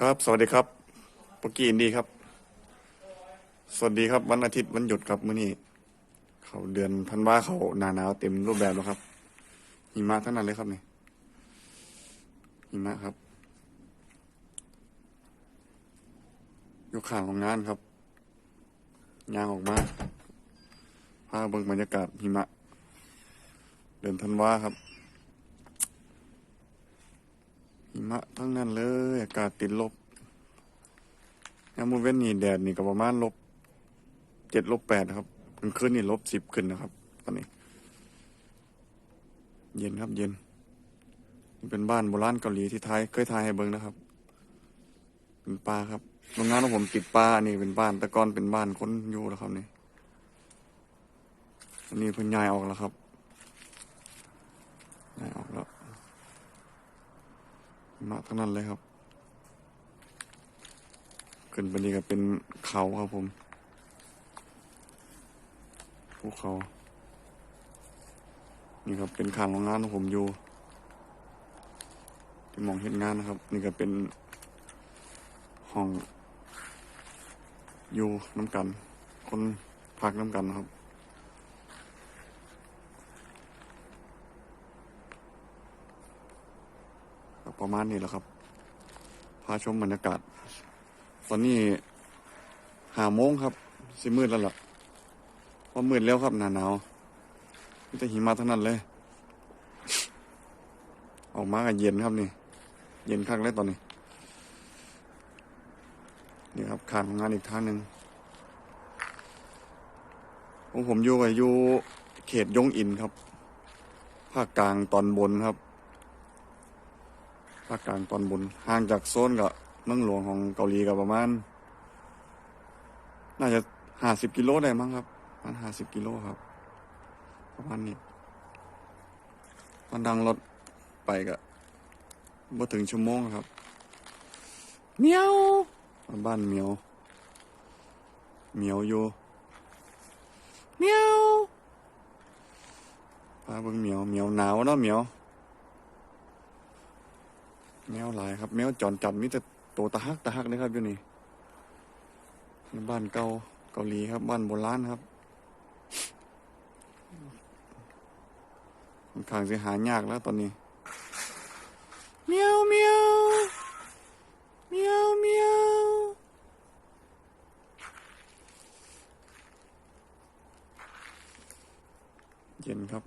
ครับ สวัสดีครับปกี้อินดีครับ สวัสดีครับ วันอาทิตย์วันหยุดครับมื้อนี้ เขาเดือนพันว่าเขาหนาหนาวเต็มรูปแบบแล้วครับหิมะทั้งนั้นเลยครับนี่หิมะครับอยู่ข้างของงานครับยางออกมาพาเบิ่งบรรยากาศหิมะ เดือนธันวาครับ หิ มะทั้งนั้นเลยอากาศติดลบยามมือเว้นนี่แดดนี่ก็ประมาณลบเจ็ดลบแปดครับกลางคืนนี่ลบสิบขึ้นนะครับ ตอนนี้ เย็นครับ เย็นนี่เป็นบ้านโบราณเกาหลีที่ไทยเคยทายให้เบิ่งนะครับ เป็นป่าครับโรงงานของผมติดป่าอันนี้เป็นบ้านแต่ก่อนเป็นบ้านคนอยู่แล้วครับนี่อันนี้เพิ่งย้ายออกแล้วครับย้ายออกแล้ว มาทั้งนั้นเลยครับ ขึ้นไปนี่ก็เป็นเขาครับผมภูเขา นี่ครับเป็นข้างโรงงานของผมอยู่ที่มองเห็นงานนะครับ นี่ก็เป็นห้องอยู่น้ำกัน คนพักน้ำกันนะครับ ประมาณนี้แหละครับ พาชมบรรยากาศ ตอนนี้หาโมงครับสิมืดแล้วล่ะเพรามืดแล้วครับหนาหนาวมีแต่หิมะทั้งนั้นเลย ออกมาก็เย็นครับนี่ เย็นคักเลยตอนนี้ นี่ครับขาดของงานอีกทางหนึ่งของผมอยู่กับอยู่เขตยงอินครับ ภาคกลางตอนบนครับ ภาคกลางตอนบนห่างจากโซนกับเมืองหลวงของเกาหลีกับประมาณ น่าจะห้าสิบกิโลได้มั้งครับประมาณห้าสิบกิโลครับ ประมาณนี้มันดังรถไปกับบ่ถึงชั่วโมงครับเมียวบ้านเมียวเมียวอยู่เมียวพาเบิ่งเมียวเมียวหนาวเนาะเมียว แมวหลายครับ แมวจอนจัดมีแต่ตัวตะฮักตะฮักนะครับอยู่นี่บ้านเก่าเกาหลีครับ บ้านโบราณครับมันขางจะหายากแล้วตอนนี้เมียวเมียวเมียวเมียวเย็นครับ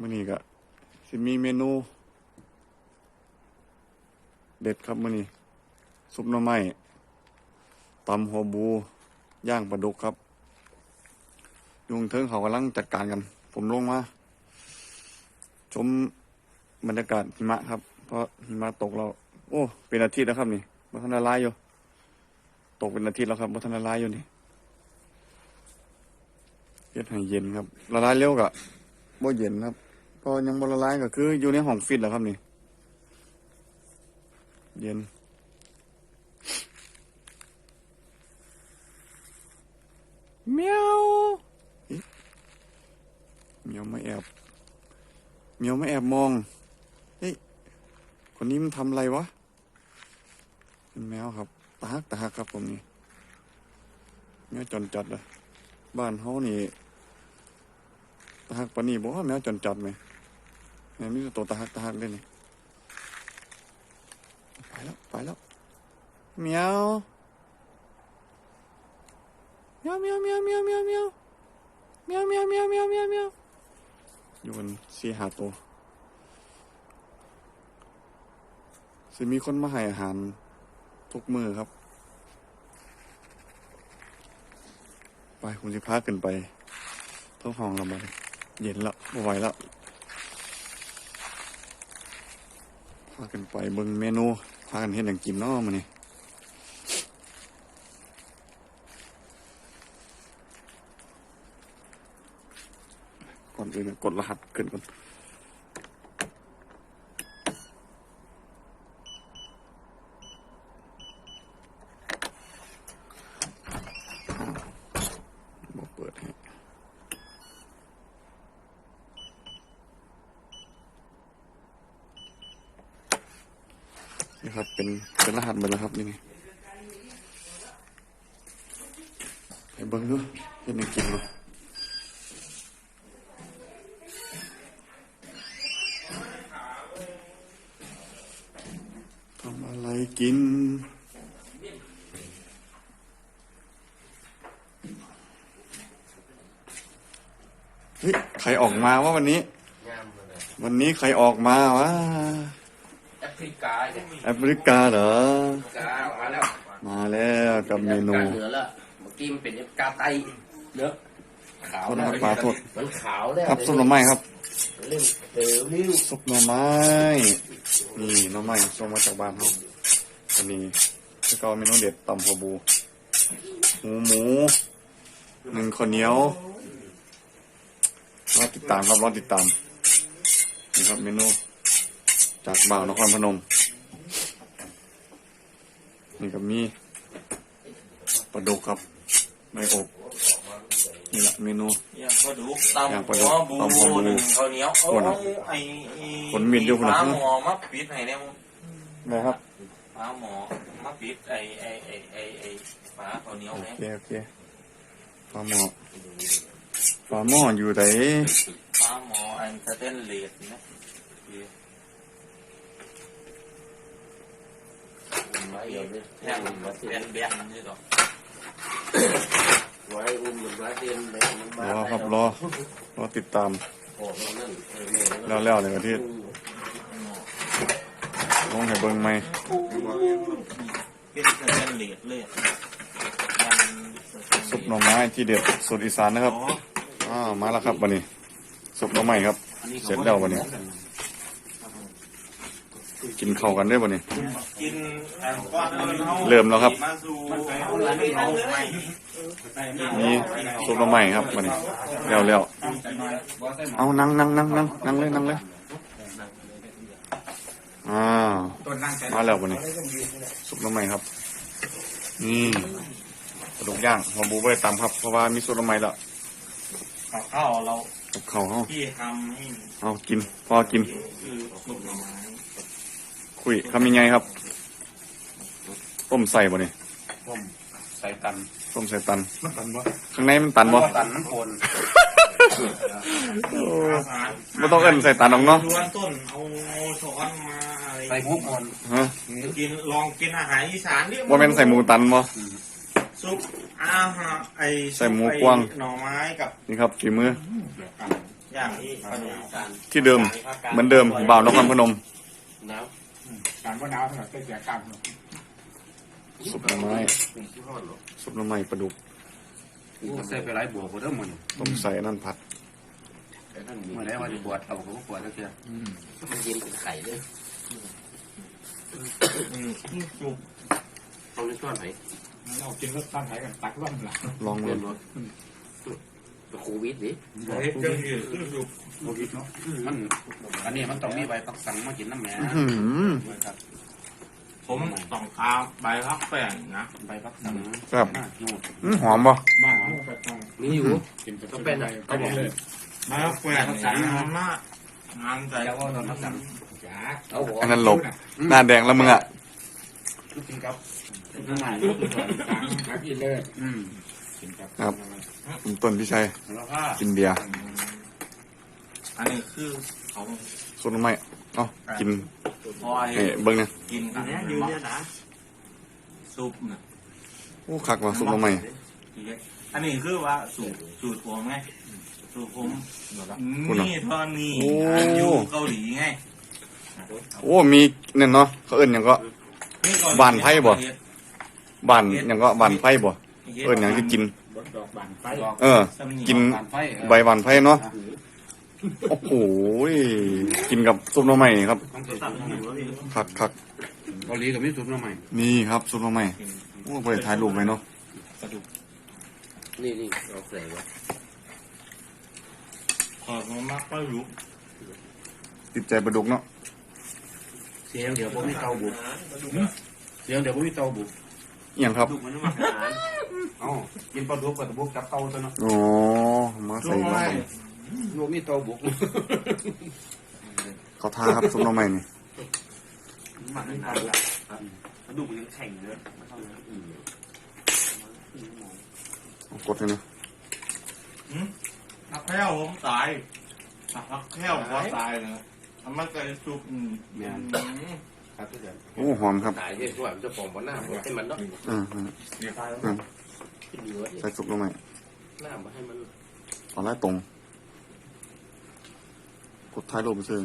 มื่อนี้ก็ สิ มีเมนู เด็ดครับมื้อนี้ซุปหน่อไม้ตำหัวบูย่างปลาดุกครับ ยุงเทิงเขากำลังจัดการกัน ผมลงมา ชมบรรยากาศหิมะครับ เพราะหิมะตกเรา โอ้ เป็นอาทิตย์แล้วครับนี่บัทันละลายอยู่ ตกเป็นอาทิตย์แล้วครับบัทันลายอยู่นี่เย็นให้เย็นครับละลายเร็วกะบ่เย็นครับ ก็ยังบละลายก็คือ อยู่ในห้องฟิตแหละครับนี่ เย็นเมียวอิ๊ะเมียวไม่แอบเมียวไม่แอบมองเฮ้ยคนนี้มันทำอะไรวะเป็นแมวครับตาฮักตาฮักครับผมนี่แมวจนจัดเลยบ้านเฮานี่ตาหักปานนี่บอกว่าแมวจนจัดไหม แมวมีต่ตัวตาหักตาหักเลยนี่ไปแล้วไปแล้วเมียวเมียวเมียวเมียวเมียวเมียวเมียวเมียวเมียวเมียวเมียวเมียวเมียวอยู่กันสี่หาตัวสิมีคนมาให้อาหารทุกมือครับ ไปคุณจะพาขึ้นไปเท่าห้องเราไปเย็นแล้วไม่ไหวแล้ว พากันไปเบิ่งเมนูพากันเห็นอย่างกินเนาะมันนี่ก่อนอื่นกดรหัสขึ้นก่อนอ้าวบอกเปิดให้ อ นี่ครับ เป็นเป็นรหัสเบอร์แล้วครับนี่ไง ไปเบิ้งดูเห็นยังกินดูทำอะไรกินเฮ้ยใครออกมาวะวันนี้ งามเลยวันนี้ใครออกมาวะแอฟริกาเนี่ยแอฟริกาเหรอ กาออกมาแล้วมาแล้วกับเมนู กาเหนือแล้ว เมื่อกี้มันเป็นกาไตเนื้อขาวโทษนะครับปลาโทษมันขาวแล้วครับซุปหน่อไม้ครับเรื่องเต๋อนิ้วซุปหน่อไม้นี่หน่อไม้ส่งมาจากบ้านเขาอันนี้แล้วก็เมนูเด็ดตำหัวบูหมูหมูหนึ่งข้าวเหนียวรอติดตามครับรอติดตามนี่ครับเมนูจากบ่าวนครพนมนี่ก็มีปลาดุกครับ ในอบนี่แหละเมนู อย่างปลาดุกอย่างตำปลาดุหักวบูตำหัวบูหนึ่งข้าวเหนียวคเอานอะไอ้ไอ้คนมีดอยู่คนละปลาหมอมาปิดให้เนี่ยมึงนะครับปลาหมอมาปิดไอ้ไอ้ไอ้ไอ้ไอ้ปลาข้าวเหนียวโอเนี่ยเคโอเคปลาหมอปลาหมออยู่ไหนปลาหมออันสเตนเลสนะไว้เดี๋ยวนี้แท่งมาเตีแบยนนแบนนี่ต่อ ไว้อุ้มมันไว้เตียนเลยมันมารอครับรอรอติดตามโอ้โหนั่นเออแม่นั่นแล้วแล้วเลยที่ลงให้เบิ่งไหมเป็นสเตนเลสเลยยันสเตนเลสซุปหน่อไม้ที่เด็ดสุดอีสานนะครับอ๋อ อ้าวมาแล้วครับวันนี้ซุปหน่อไม้ครับเสร็จแล้ววันนี้ กินข้าวกันได้วันนี้กินอันก้อนมันอาเริ่มแล้วครับมาสู่เอาอะไรเอาไปนี่ซุปหน่อไม้ครับวันนี้แล้วแล้วเอานั่งนั่งนั่งนั่งนั่งเลยนั่งเลยอ้าวมาแล้ววันนี้ซุปหน่อไม้ครับนี่กระดูกย่างหัวบูไว้ตำครับเพราะว่ามีซุปหน่อไม้แล้วกับข้าวเรากับข้าวเฮาที่ทำให้เอากินพอกิน คือสุกหน่อไม้คุยคำยังไงครับ ต้มใส่บ่นี่ผมใส่ตันต้มใส่ตัน มันตันบ่ข้างในมันตันบ่ตันมันโคนโอ้ไม่ต้องเอิ้นใส่ตันหรอกเนาะล้วนต้นเอาเอาช้อนมาอะไรใส่หมูโคนฮะกินลองกินอาหารอีสานดิว่าแม่นใส่หมูตันบ่ซุปอาหารไอใส่หมูกวางหน่อไม้กับนี่ครับฝีมืออย่างที่ปลาดุกการที่เดิมเหมือนเดิมบ่าวนครพนมน้ การว่าหนาวเท่าไหร่ก็เสียกรรมสุปหน่อไม้ำเป็นที่ห้อนหรอสุปหน่อไม้ปลาดุกใส่ไปหลายบวกบ่เด้อมื้อนี้ต้มใส่นั่นผัดแต่ท่านมีเมื่อไหร่ว่าสิบวชเอาก็บ่บวชจักเทื่อมันเย็นเป็นไข่เลยอืมซุปเอาในช้อนไหนเอากินรถตั้งไหนกันตักล่ำล่ะลองเรีดูยนรถ โควิดดิเฮ้ยเครื่องยืดคือซุปบ่คิดเนาะมัน อันนี้มันต้องมีใบปักสังมากินน้ำแหม่อื้อหือครับ ผมต้องทาใบพักแป้งนะใบปักสังครับอ่านู่นอื้อหอมบ่บ้านเฮาก็ต้องมีอยู่กินกับก็เป็นอะก็บอกเลยใบพักแป้งงานมากงานใจแล้วก็ตอนปักสังจ้าเอาหัวอันนั้นหลบหน้าแดงแล้วมึงอะกินกับน้ำมันลูกสังหากินเลยอืมกินกับ ครับคุณต้นพี่ชัยแล้วผ้ากินเบียร์อันนี้คือของสุปหน่อไม้เอ้ากินพอไอ้เอ้เบิ่งเนี่ยกินกันอยู่เนี่ยนะซุปน่ะโอ้คักว่ะสุปหน่อไม้อันนี้คือว่าสูตรสูตรผมไงสูตรผมนี่เท่านี้อันอยู่เกาหลีไงโอ้มีเนี่ยเนาะเขาเอิ้นหยังก็บ้านไผ่บ่บ้านหยังก็บ้านไผ่บ่ เอิ้นหยังที่กิน บดดอกบานไฟเออ กินบานไฟใบหวานไผ่เนาะโอ้โหยกินกับซุปหน่อไม้ครับต้องใส่ตัดซุปหหน่มูอไม้แล้วพี่คักคักเกาหลีก็มีซุปหน่อไม้นี่ครับซุปหน่อไม้โอ้ไปถ่ายรูปไว้เนาะนี่นี่เอาใส่ไว้ขอดมากก็รู้ติดใจปลาดุกเนาะเสียงเดี๋ยวผมมีเตาบุกเสียงเดี๋ยวผมมีเตาบุก อหย่างครับ ลูกมันมาอาหารเอ้ากินปลาดุกกับบุกกับเตาตัวเนาะอ๋อ มาใส่ลงไปลูกมีเตาบุกเขาทาครับซุปหน่อไม้นี่หมักนานละกระดูกยังแข็งเลยไม่เท่านั้นกดให้นะนักแพ้วผมตายนักแพ้วพอตายนะทำมันก็ซุปอืม ครับทุกอย่างโอ้หอมครับตายที่ส่วนเจ้าของบนหน้าบ่ให้มันเนาะอืมอืมขึ้นเหนือใส่ซุปลงไปหน้าบ่ให้มันตอนแรกตรง กดท้ายรูปไปซื้อ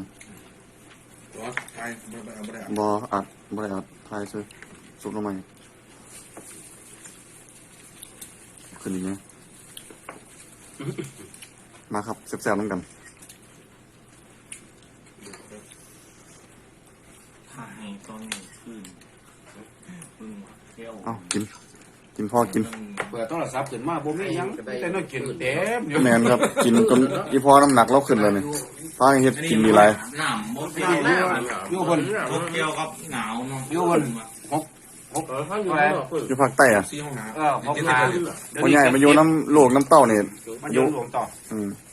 ร้อนไทยไม่ได้ไม่ได้บออัดบออัดท้ายซื้อซุปลงไปขึ้นอีกไหมมาครับแซ่บๆน้ำกัน ถ่ายตอนนี้ขึ้นพึ่งแพ้วเอ้ากิน กินพอกิน เปิดโทรศัพท์ขึ้นมาบ่มีหยังแต่น่ากินเต็มอยู่แมนครับ กินจนอีพอน้ำหนักเราขึ้นเลยเนี่ยฟ้าเฮ็ดกินมีไรหนามมดอยู่อยู่บนพวกเกี่ยวกับหนาวเนาะอยู่บนหกเออเขาอยู่แล้วเพิ่นอยู่ภาคใต้อะสี่ห้องน้ำเออหกนาพ่อใหญ่มาอยู่น้ำโลกน้ำเต้าเนี่ยมันอยู่หลวงต่ออืมร่วม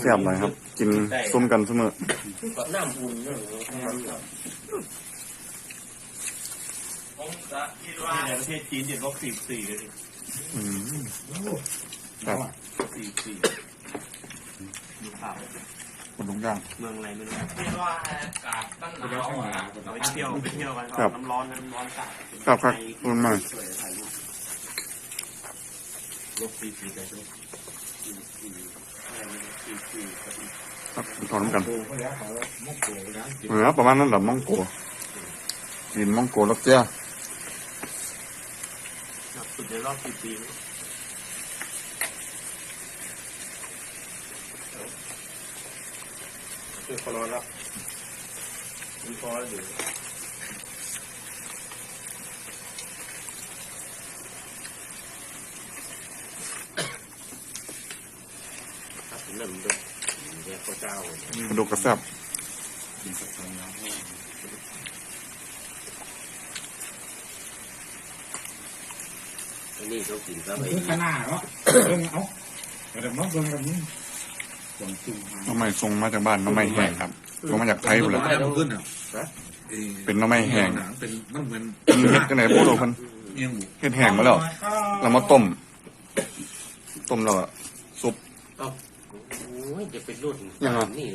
แซ่บหน่อยครับ กินซุ่มกันเสมอก็น้ำอุ่นเนาะผมจะคิดว่าในประเทศจีนเด็กลบสี่สี่เลยอืมครับสี่สี่ดูข่าวคนทุกอย่างเมืองอะไรไม่รู้คิดว่าอากาศบ้านหนาวอะไปเที่ยวไปเที่ยวกันครับน้ำร้อนน้ำร้อนจัดครับครับขอบคุณมากลบสี่สี่ไปลบค รับขอนกันเขามุกโกยนกินเหนือประมาณนั้นแหละมองโกกินมองโกล้วเจ้าสุดในรอบสี่ปีคือคนรับมีพออยู่ ครับนั่นเป็นเนี่ยพระเจ้าดูกระแซ่บอันนี้เขากินซะไปเพิ่งขนาดเนาะเพิ่งเอาเดี๋ยวมาเบิ่งกันนี่หวังจุ่มน้ำไม้ทรงมาจากบ้านน้ำไม้แห้งครับก็มาจากไทยหมดเลยมันขึ้นอะเป็นน้ำไม้แห้งเป็นมันเหมือนเป็นเฮ็ดจังไหนพวกเราเพิ่นเอียงหมูเฮ็ดแห้งมาแล้วเรามาต้ม ต้มแล้วก็ซุปโอ้ย จะเป็นรุ่นยังไงนี่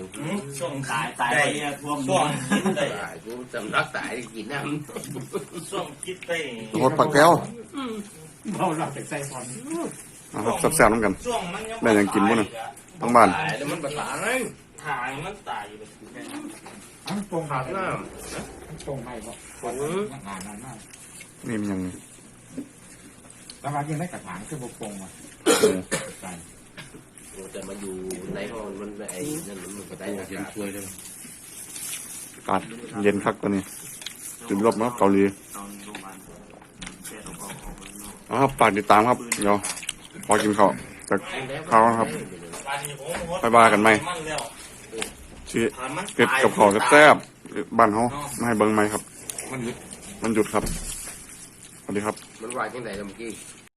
ช่วงตายตายเนี่ยท่วมช่วงคิดได้ตายกูจำรักตายกินน้ช่วงคิดได้โคตรปักแก้วเราหลับแต่ใจฟอนนะครับแซ่บๆน้ำกันช่วงมันยังได้ยังกินบ่น่ะทั้งบ้านตายแล้วมันภาษาไงหายมันตายอยู่แบบนี้อันตรงขาดน้ตรงให้บอกคนงานนั้นมากนี่มันยังไงแล้วมายังได้กระถางขึ้นบกปงอะใส่ำ แต่มาอยู่ในห้องมันไอ้นั่นมันก็ได้อากาศช่วยเลยอากาศเย็นคักตัวนี้จุดรบมาเกาหลีตอนโรงพยาบาลเสียตัวของของมันเนาะเอาครับฝากติดตามครับ เดี๋ยวพอกินข้าวจากข้าวครับวันนี้ผมไปบ้ากันไหมมันแล้วชื่อถามมันเก็บกับข้าวแซ่บๆบ้านเฮามาให้เบิ่งไหมครับมันลึกมันหยุดครับ สวัสดีครับ มันว่าจังไหนล่ะเมื่อกี้ส